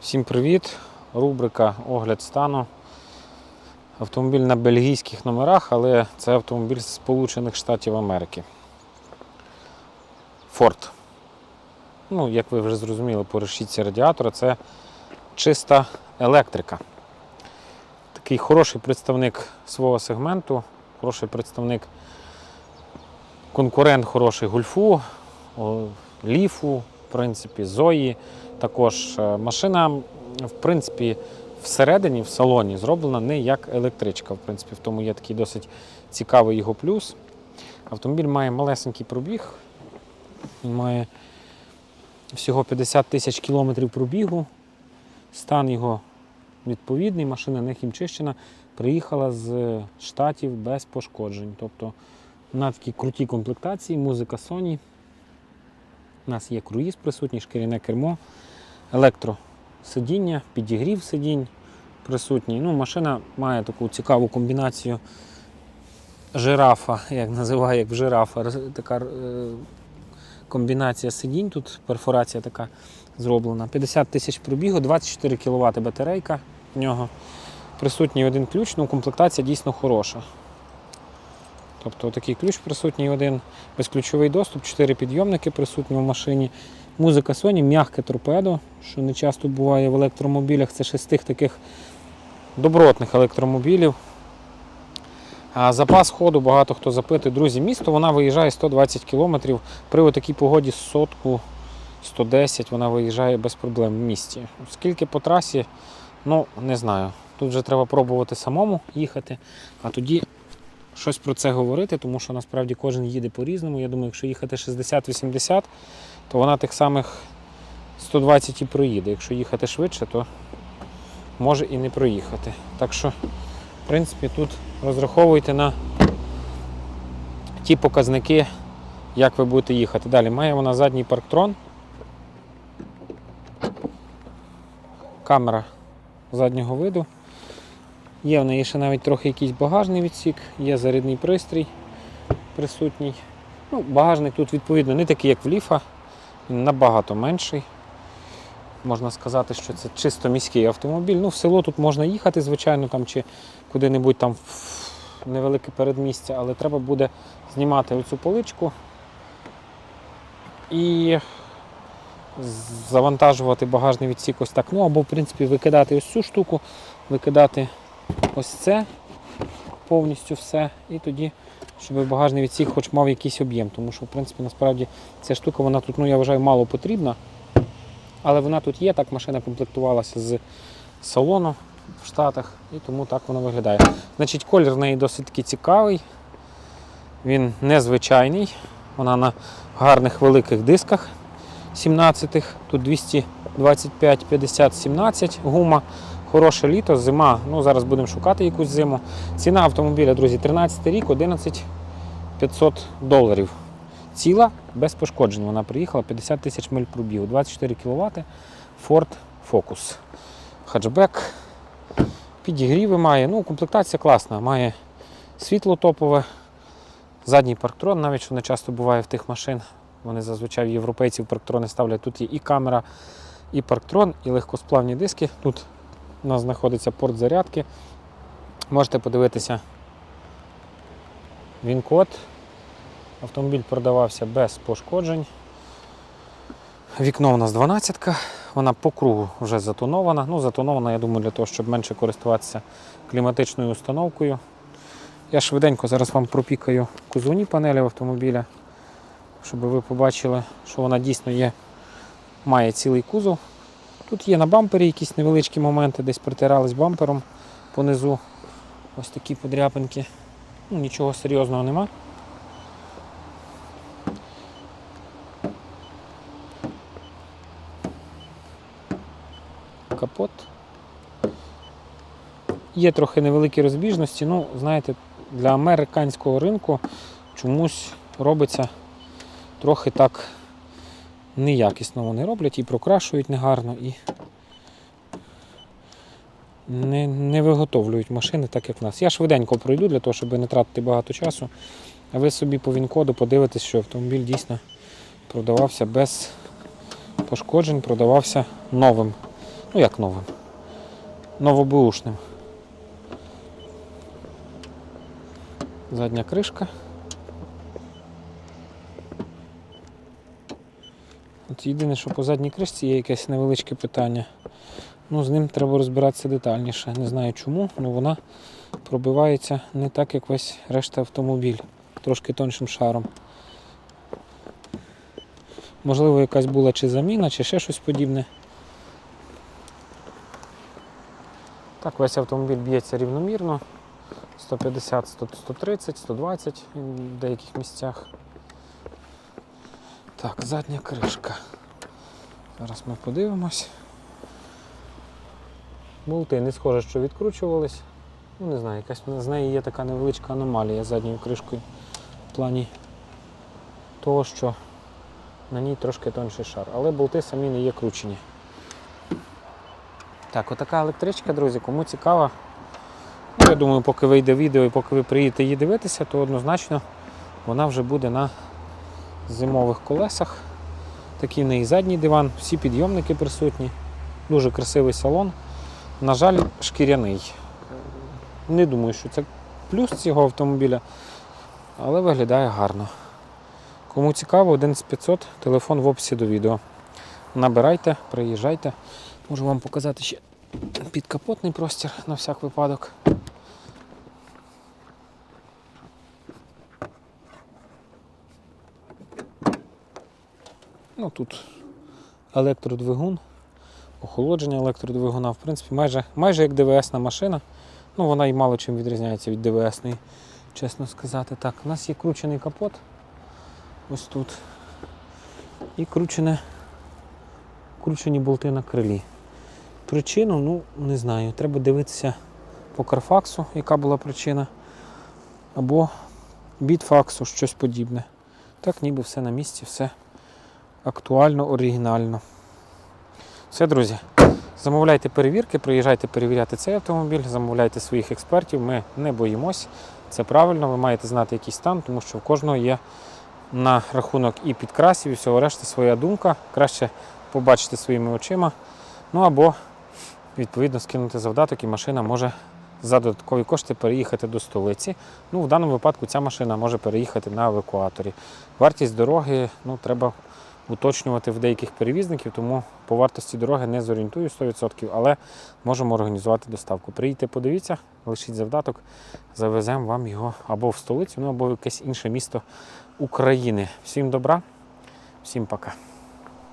Всім привіт! Рубрика Огляд стану. Автомобіль на бельгійських номерах, але це автомобіль з Сполучених Штатів Америки. Ford. Ну, як ви вже зрозуміли, по решітці радіатора це чиста електрика. Такий хороший представник свого сегменту, хороший представник, конкурент хороший гульфу, ліфу, в принципі, Зої. Також е, машина, в принципі, всередині, в салоні зроблена не як електричка. В принципі, в тому є такий досить цікавий його плюс. Автомобіль має малесенький пробіг. Він має всього 50 тисяч кілометрів пробігу. Стан його відповідний, машина не хімчищена. Приїхала з штатів без пошкоджень. Тобто на такій крутій комплектації, музика Sony. У нас є круїз присутній, шкіряне кермо, електросидіння, підігрів сидінь присутній. Ну, машина має таку цікаву комбінацію жирафа, як називає, як жирафа. Така е, комбінація сидінь, тут перфорація така зроблена. 50 тисяч пробігу, 24 кВт батарейка в нього. Присутній один ключ, ну комплектація дійсно хороша. Тобто такий ключ присутній один, безключовий доступ, 4 підйомники присутні в машині. Музика Sony, м'яке торпедо, що не часто буває в електромобілях. Це ще з тих таких добротних електромобілів. А запас ходу багато хто запитує. Друзі, місто вона виїжджає 120 км. При такій погоді сотку 110 вона виїжджає без проблем в місті. Скільки по трасі, ну не знаю. Тут вже треба пробувати самому їхати, а тоді щось про це говорити, тому що насправді кожен їде по-різному. Я думаю, якщо їхати 60-80, то вона тих самих 120 і проїде. Якщо їхати швидше, то може і не проїхати. Так що, в принципі, тут розраховуйте на ті показники, як ви будете їхати. Далі має вона задній парктрон. Камера заднього виду. Є в неї ще навіть трохи якийсь багажний відсік, є зарядний пристрій присутній. Ну, багажник тут відповідно не такий, як в ліфа, він набагато менший. Можна сказати, що це чисто міський автомобіль. Ну, в село тут можна їхати, звичайно, там, чи куди-небудь там в невелике передмістя, але треба буде знімати оцю поличку і завантажувати багажний відсік ось так. Ну або, в принципі, викидати ось цю штуку, викидати ось це повністю все. І тоді, щоб багажний відсік хоч мав якийсь об'єм. Тому що, в принципі, насправді ця штука, вона тут, ну я вважаю, мало потрібна. Але вона тут є, так машина комплектувалася з салону в Штатах, і тому так вона виглядає. Значить, колір в неї досить таки цікавий. Він незвичайний. Вона на гарних великих дисках 17-х. Тут 225, 50, 17 гума. Хороше літо, зима. Ну, зараз будемо шукати якусь зиму. Ціна автомобіля, друзі, 13 рік, 11 500 доларів. Ціла без пошкоджень. Вона приїхала 50 тисяч миль пробігу, 24 кВт. Ford Focus. Хатчбек. Підігріви має. Ну, комплектація класна. Має світло топове, задній парктрон, навіть що не часто буває в тих машин. Вони зазвичай європейців парктрони ставлять. Тут є і камера, і парктрон, і легкосплавні диски. Тут у нас знаходиться порт зарядки. Можете подивитися він-код. Автомобіль продавався без пошкоджень. Вікно у нас 12-ка, вона по кругу вже затонована. Ну, затонована, я думаю, для того, щоб менше користуватися кліматичною установкою. Я швиденько зараз вам пропікаю кузовні панелі автомобіля, щоб ви побачили, що вона дійсно є, має цілий кузов. Тут є на бампері якісь невеличкі моменти, десь притирались бампером понизу. Ось такі подряпинки. Ну, нічого серйозного нема. Капот. Є трохи невеликі розбіжності. Ну, знаєте, для американського ринку чомусь робиться трохи так неякісно вони роблять і прокрашують негарно, і не, не виготовлюють машини так, як в нас. Я швиденько пройду для того, щоб не тратити багато часу. А ви собі по він-коду подивитесь, що автомобіль дійсно продавався без пошкоджень, продавався новим. Ну як новим? Новобушним. Задня кришка. От єдине, що по задній кришці є якесь невеличке питання. Ну, з ним треба розбиратися детальніше. Не знаю чому, але вона пробивається не так, як весь решта автомобіль. Трошки тоншим шаром. Можливо, якась була чи заміна, чи ще щось подібне. Так, весь автомобіль б'ється рівномірно. 150, 130, 120 в деяких місцях. Так, задня кришка. Зараз ми подивимось. Болти не схоже, що відкручувались. Ну, не знаю, якась з неї є така невеличка аномалія задньою кришкою в плані того, що на ній трошки тонший шар. Але болти самі не є кручені. Так, отака електричка, друзі, кому цікава. Ну, я думаю, поки вийде відео і поки ви приїдете її дивитися, то однозначно вона вже буде на зимових колесах. Такий в неї задній диван, всі підйомники присутні. Дуже красивий салон. На жаль, шкіряний. Не думаю, що це плюс цього автомобіля, але виглядає гарно. Кому цікаво, 11500, телефон в описі до відео. Набирайте, приїжджайте. Можу вам показати ще підкапотний простір на всяк випадок. Ну тут електродвигун, охолодження електродвигуна, в принципі, майже, майже як ДВСна машина. Ну, вона і мало чим відрізняється від ДВСної, чесно сказати. Так, у нас є кручений капот. Ось тут. І кручене, кручені болти на крилі. Причину, ну, не знаю. Треба дивитися по Карфаксу, яка була причина. Або бітфаксу, щось подібне. Так, ніби все на місці, все актуально, оригінально. Все, друзі. Замовляйте перевірки, приїжджайте перевіряти цей автомобіль, замовляйте своїх експертів. Ми не боїмось. Це правильно, ви маєте знати який стан, тому що в кожного є на рахунок і підкрасів, і всього решти своя думка. Краще побачити своїми очима. Ну або відповідно скинути завдаток, і машина може за додаткові кошти переїхати до столиці. Ну, в даному випадку ця машина може переїхати на евакуаторі. Вартість дороги ну, треба уточнювати в деяких перевізників, тому по вартості дороги не зорієнтую 100%, але можемо організувати доставку. Приїдьте, подивіться, лишіть завдаток, завеземо вам його або в столицю, ну або в якесь інше місто України. Всім добра, всім пока.